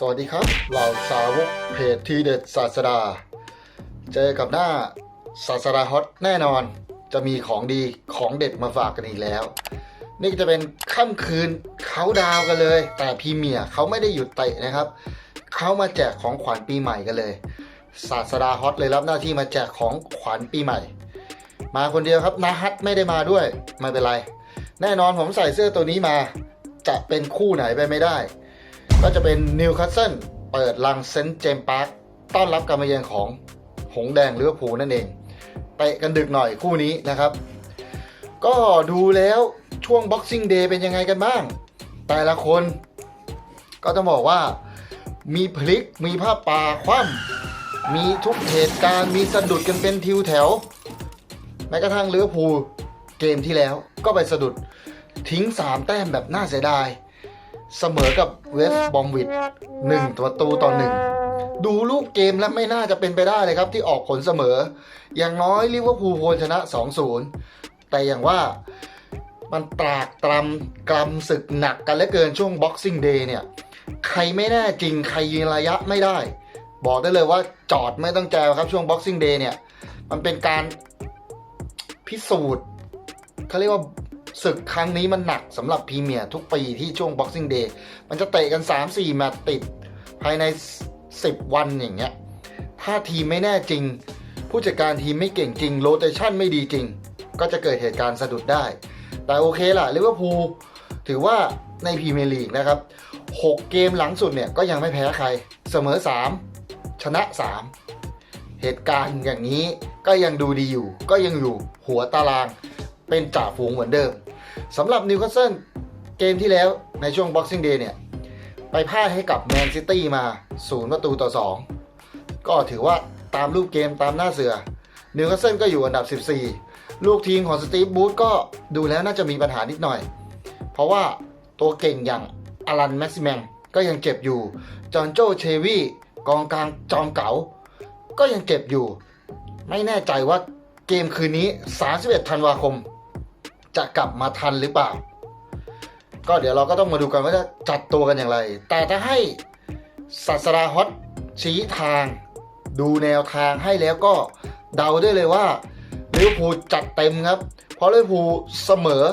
สวัสดีครับ เหล่าสาวกเพจทีเด็ดศาสดา เจอกับหน้าศาสดาฮอตแน่นอน จะมีของดีของเด็ดมาฝากกันอีกแล้ว นี่จะเป็นค่ำคืนเขาดาวกันเลย แต่พรีเมียเขาไม่ได้หยุดเตะนะครับ เขามาแจกของขวัญปีใหม่กันเลย ศาสดาฮอตเลยรับหน้าที่มาแจกของขวัญปีใหม่ มาคนเดียวครับนาฮัตไม่ได้มาด้วยไม่เป็นไร แน่นอนผมใส่เสื้อตัวนี้มา จะเป็นคู่ไหนไปไม่ได้ ก็จะเป็นนิวคาสเซิลเปิดลังเซนต์เจมส์พาร์คต้อนรับการมาเยือนของหงแดงลิเวอร์พูลนั่นเองเตะกันดึกหน่อยคู่นี้นะครับ ก็ดูแล้วช่วง Boxing Day เป็นยังไงกันบ้าง แต่ละคนก็ต้องบอกว่ามีพลิกมีผ้าป่าคว่ำมีทุกเหตุการณ์มีสะดุดกันเป็นทิวแถว แม้กระทั่งลิเวอพูเกมที่แล้วก็ไปสะดุดทิ้ง 3 แต้มแบบน่าเสียดาย เสมอกับเวสต์บอมวิดหนึ่งประตูต่อหนึ่งดูลูกเกมแล้วไม่น่าจะเป็นไปได้เลยครับที่ออกผลเสมอ อย่างน้อยลิเวอร์พูลควรชนะ 2-0 แต่อย่างว่ามันตรากตรำกรำศึกหนักกันเหลือเกินช่วง Boxing Day เนี่ย ใครไม่แน่จริงใครยืนระยะไม่ได้ บอกได้เลยว่าจอดไม่ต้องแจวครับช่วง Boxing Day เนี่ย มันเป็นการพิสูจน์เขาเรียกว่า ศึกครั้งนี้มันหนักสำหรับพรีเมียร์ทุกปีที่ช่วง Boxing Day มันจะเตะกัน 3-4แมตช์ติดภายใน 10 วันอย่างเงี้ย ถ้าทีมไม่แน่จริง ผู้จัดการทีมไม่เก่งจริงโรเตชันไม่ดีจริง ก็จะเกิดเหตุการณ์สะดุดได้ แต่โอเคล่ะลิเวอร์พูลถือว่าในพรีเมียร์ลีกนะครับ 6 เกมหลังสุดเนี่ยก็ยังไม่แพ้ใคร เสมอ 3 ชนะ 3 เหตุการณ์อย่างนี้ก็ยังดูดีอยู่ ก็ยังอยู่หัวตารางเป็นจ่าฝูงเหมือนเดิม สำหรับนิวคาสเซิลเกมที่แล้วในช่วง Boxing Day เนี่ย ไปพ่ายให้กับแมนซิตี้มา 0 ประตูต่อ 2 ก็ถือว่าตามรูปเกมตามหน้าเสือนิวคาสเซิลก็อยู่อันดับ 14 ลูกทีมของสตีฟบูธก็ดูแล้วน่าจะมีปัญหานิดหน่อย เพราะว่าตัวเก่งอย่างอลันแม็กซิแมงก็ยังเจ็บอยู่ จอห์นโจเชวี่กองกลางจอมเก๋าก็ยังเจ็บอยู่ ไม่แน่ใจว่าเกมคืนนี้ 31 ธันวาคม จะกลับมาทันหรือเปล่า ก็เดี๋ยวเราก็ต้องมาดูกันว่าจะจัดตัวกันอย่างไร แต่ถ้าให้ศาสดาฮอตชี้ทาง ดูแนวทางให้แล้วก็เดาได้เลยว่าลิเวอร์พูลจัดเต็มครับ เพราะลิเวอร์พูลเสมอ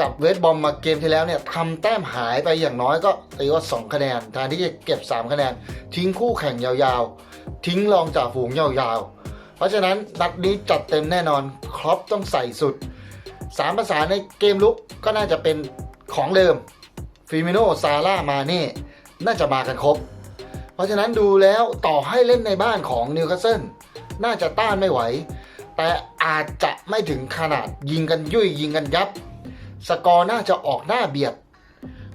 กับเวสบอมมาเกมที่แล้วเนี่ยทำแต้มหายไปอย่างน้อยก็ตีว่า 2 คะแนนแทนที่จะเก็บ 3 คะแนน ทิ้งคู่แข่งยาวๆ ทิ้งรองจ่าฝูงยาวๆ เพราะฉะนั้นนัดนี้จัดเต็มแน่นอนครอปต้องใส่สุด สามภาษาในเกมลุกก็น่าจะเป็นของเดิมฟิมิโนซาร่ามาเน่น่าจะมากันครบ เพราะฉะนั้นดูแล้วต่อให้เล่นในบ้านของนิวคาสเซิลน่าจะต้านไม่ไหว แต่อาจจะไม่ถึงขนาดยิงกันยุ่ยยิงกันยับ สกอร์น่าจะออกหน้าเบียด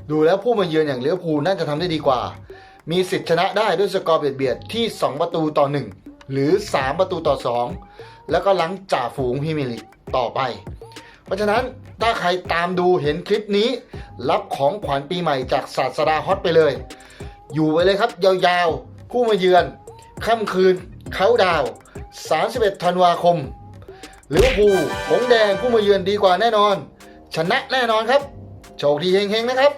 ดูแล้วผู้มาเยือนอย่างเลี้ยวภูน่าจะทำได้ดีกว่า มีสิทธิ์ชนะได้ด้วยสกอร์เบียดเบียดที่ 2 ประตูต่อ 1 หรือ 3 ประตูต่อ 2 แล้วก็หลังจ่าฝูงพรีเมียร์ลีกต่อไป เพราะฉะนั้นถ้าใครตามดูเห็นคลิปนี้ รับของขวัญปีใหม่จากศาสดาฮอตไปเลย อยู่ไว้เลยครับ ยาวๆ ผู้มาเยือนค่ำคืนเขาดาว 31 ธันวาคมลิเวอผูหงแดงผู้มาเยือนดีกว่าแน่นอน ชนะแน่นอนครับ โชคดีเฮงๆนะครับ